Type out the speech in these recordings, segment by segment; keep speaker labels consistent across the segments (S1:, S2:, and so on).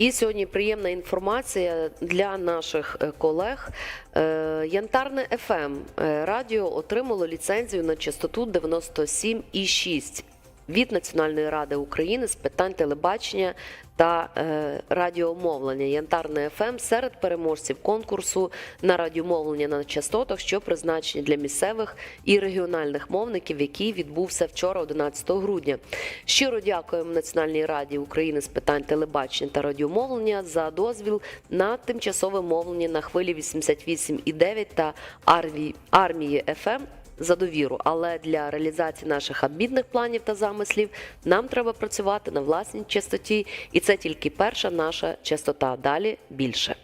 S1: І сьогодні приємна інформація для наших е, колег. Е, Янтарне ФМ е, радіо отримало ліцензію на частоту 97,6 від Національної ради України з питань телебачення та е, радіомовлення. Янтарне ФМ серед переможців конкурсу на радіомовлення на частотах, що призначені для місцевих і регіональних мовників, який відбувся вчора, 11 грудня. Щиро дякуємо Національній раді України з питань телебачення та радіомовлення за дозвіл на тимчасове мовлення на хвилі 88,9 та армії, армії ФМ за довіру. Але для реалізації наших амбітних планів та замислів нам треба працювати на власній частоті, і це тільки перша наша частота. Далі більше.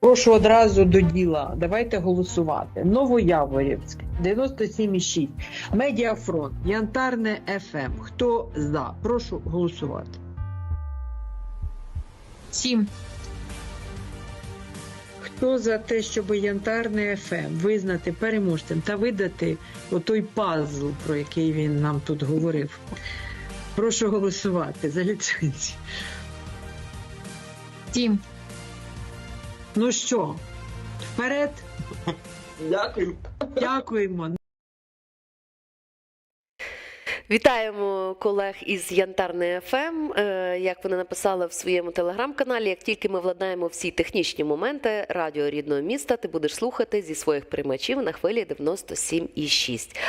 S2: Прошу одразу до діла. Давайте голосувати. Новояворівськ 97,6. Медіафронт, Янтарне ФМ. Хто за? Прошу голосувати.
S3: Сім.
S2: Хто за те, щоб Янтарне ФМ визнати переможцем та видати отой пазл, про який він нам тут говорив? Прошу голосувати за ліцензію.
S3: Тім.
S2: Ну що, вперед?
S4: Дякую.
S2: Дякуємо.
S1: Вітаємо колег із Янтарне ФМ. Е, Як вони написали в своєму телеграм-каналі, як тільки ми владнаємо всі технічні моменти радіо рідного міста, ти будеш слухати зі своїх приймачів на хвилі 97,6.